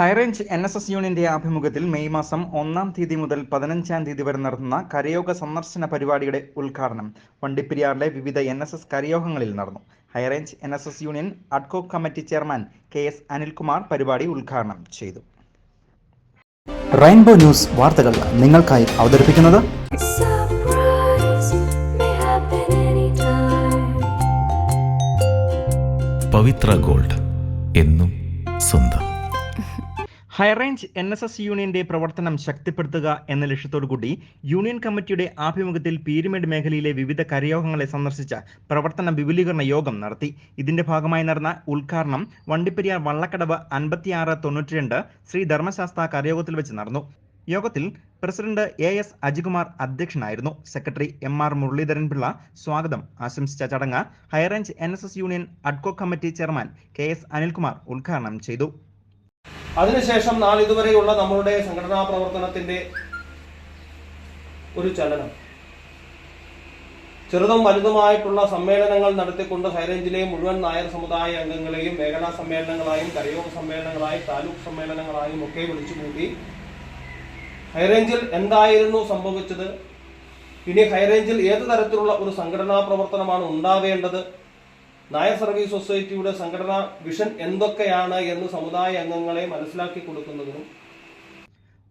High range N S S യൂണിയന്റെ ആഭിമുഖ്യത്തിൽ May മാസം ഒന്നാം തീയതി മുതൽ പതിനഞ്ചാം തീയതി വരെ നടത്തുന്ന കരയോഗ സന്ദർശന പരിപാടിയുടെ ഉദ്ഘാടനം വണ്ടിപ്പെരിയാറിലെ വിവിധ എൻ എസ് എസ് കരയോഗങ്ങളിൽ നടന്നു. High range N S S union Adco committee chairman K S Anilkumar പരിപാടി ഉദ്ഘാടനം ചെയ്തു. റെയിൻബോ ന്യൂസ് വാർത്തകൾ നിങ്ങൾക്കായി അവതരിപ്പിക്കുന്നത്. പവിത്ര ഗോൾഡ് എന്നും സ്വന്തം. ഹൈറേഞ്ച് എൻ എസ് എസ് യൂണിയന്റെ പ്രവർത്തനം ശക്തിപ്പെടുത്തുക എന്ന ലക്ഷ്യത്തോടുകൂടി യൂണിയൻ കമ്മിറ്റിയുടെ ആഭിമുഖ്യത്തിൽ പീരുമേട് മേഖലയിലെ വിവിധ കരയോഗങ്ങളെ സന്ദർശിച്ച പ്രവർത്തന വിപുലീകരണ യോഗം നടത്തി. ഇതിന്റെ ഭാഗമായി നടന്ന ഉദ്ഘാടനം വണ്ടിപ്പെരിയാർ വള്ളക്കടവ് അൻപത്തിയാറ് തൊണ്ണൂറ്റിരണ്ട് ശ്രീ ധർമ്മശാസ്ത്ര കരയോഗത്തിൽ വെച്ച് നടന്നു. യോഗത്തിൽ പ്രസിഡന്റ് എ എസ് അജികുമാർ അധ്യക്ഷനായിരുന്നു. Secretary M R Muraleedharan Pillai സ്വാഗതം. ആശംസിച്ച ചടങ്ങ് high range N union Adco committee chairman K S Anilkumar ഉദ്ഘാടനം ചെയ്തു. അതിനുശേഷം നാളിതുവരെയുള്ള നമ്മളുടെ സംഘടനാ പ്രവർത്തനത്തിന്റെ ഒരു ചലനം. ചെറുതും വലുതുമായിട്ടുള്ള സമ്മേളനങ്ങൾ നടത്തിക്കൊണ്ട് ഹൈറേഞ്ചിലെ മുഴുവൻ നായർ സമുദായ അംഗങ്ങളെയും മേഖലാ സമ്മേളനങ്ങളായും കരയോഗ സമ്മേളനങ്ങളായും താലൂക്ക് സമ്മേളനങ്ങളായും ഒക്കെ വിളിച്ചു കൂട്ടി ഹൈറേഞ്ചിൽ എന്തായിരുന്നു സംഭവിച്ചത്? ഇനി ഹൈറേഞ്ചിൽ ഏത് തരത്തിലുള്ള ഒരു സംഘടനാ പ്രവർത്തനമാണ് ഉണ്ടാവേണ്ടത്? നായർ സർവീസ് സൊസൈറ്റിയുടെ സംഘടനാ വിഷൻ എന്തൊക്കെയാണ് എന്ന് സമുദായ അംഗങ്ങളെ മനസ്സിലാക്കി കൊടുക്കുന്നതിനും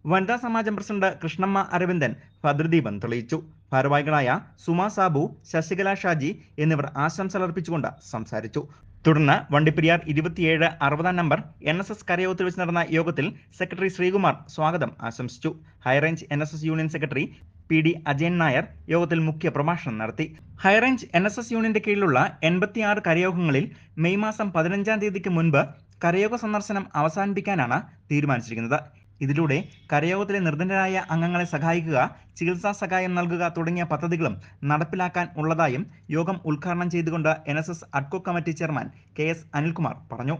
വനിതാ സമാജം പ്രസിഡന്റ് കൃഷ്ണമ്മ അരവിന്ദൻ ഭദ്രദീപം തെളിയിച്ചു. ഭാരവാഹികളായ സുമ സാബു ശശികല ഷാജി എന്നിവർ ആശംസകൾ അർപ്പിച്ചുകൊണ്ട് സംസാരിച്ചു. തുടർന്ന് വണ്ടിപ്പെരിയാർ ഇരുപത്തിയേഴ് അറുപതാം നമ്പർ എൻ എസ് എസ് കരയോഗത്തിൽ വെച്ച് നടന്ന യോഗത്തിൽ സെക്രട്ടറി ശ്രീകുമാർ സ്വാഗതം ആശംസിച്ചു. High range N S S union secretary P D Ajayan Nair യോഗത്തിൽ മുഖ്യ പ്രഭാഷണം നടത്തി. ഹൈറേഞ്ച് എൻ എസ് എസ് യൂണിയന്റെ കീഴിലുള്ള എൺപത്തിയാറ് കരയോഗങ്ങളിൽ മെയ് മാസം പതിനഞ്ചാം തീയതിക്ക് മുൻപ് കരയോഗ സന്ദർശനം അവസാനിപ്പിക്കാനാണ് തീരുമാനിച്ചിരിക്കുന്നത്. ഇതിലൂടെ കരയോഗത്തിലെ നിർദ്ധനരായ അംഗങ്ങളെ സഹായിക്കുക ചികിത്സാ സഹായം നൽകുക തുടങ്ങിയ പദ്ധതികളും നടപ്പിലാക്കാൻ ഉള്ളതായും യോഗം ഉദ്ഘാടനം ചെയ്തുകൊണ്ട് N S S Adco committee chairman K S Anilkumar പറഞ്ഞു.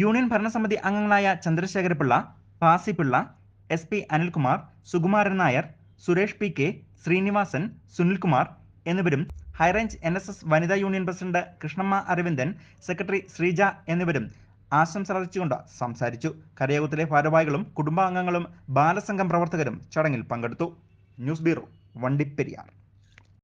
യൂണിയൻ ഭരണസമിതി അംഗങ്ങളായ Chandrasekharapillai പാസിപ്പിള്ള S P Anilkumar Sukumaran Nair Suresh P K Srinivasan Sunilkumar എന്നിവരും high range N S S വനിതാ union president Krishnamma Aravindan secretary Sreeja എന്നിവരും ആശംസ അറിയിച്ചുകൊണ്ട് സംസാരിച്ചു. കരയോഗത്തിലെ ഭാരവാഹികളും കുടുംബാംഗങ്ങളും ബാലസംഘം പ്രവർത്തകരും ചടങ്ങിൽ പങ്കെടുത്തു. News bureau Vandiperiyar.